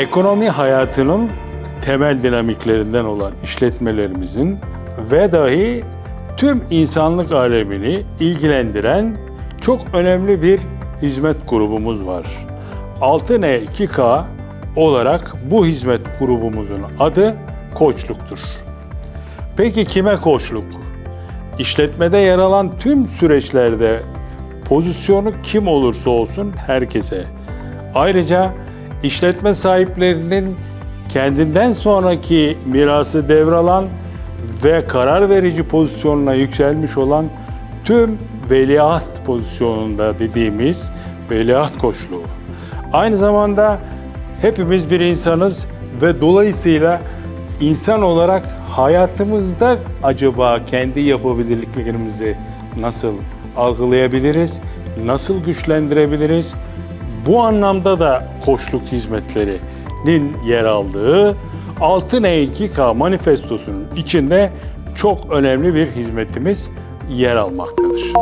ekonomi hayatının temel dinamiklerinden olan işletmelerimizin ve dahi tüm insanlık alemini ilgilendiren çok önemli bir hizmet grubumuz var. 6N2K olarak bu hizmet grubumuzun adı koçluktur. Peki kime koçluk? İşletmede yer alan tüm süreçlerde pozisyonu kim olursa olsun herkese. Ayrıca işletme sahiplerinin kendinden sonraki mirası devralan ve karar verici pozisyonuna yükselmiş olan tüm veliaht pozisyonunda dediğimiz veliaht koçluğu. Aynı zamanda hepimiz bir insanız ve dolayısıyla insan olarak hayatımızda acaba kendi yapabilirliklerimizi nasıl algılayabiliriz, nasıl güçlendirebiliriz? Bu anlamda da koçluk hizmetlerinin yer aldığı 6N2K manifestosunun içinde çok önemli bir hizmetimiz yer almaktadır.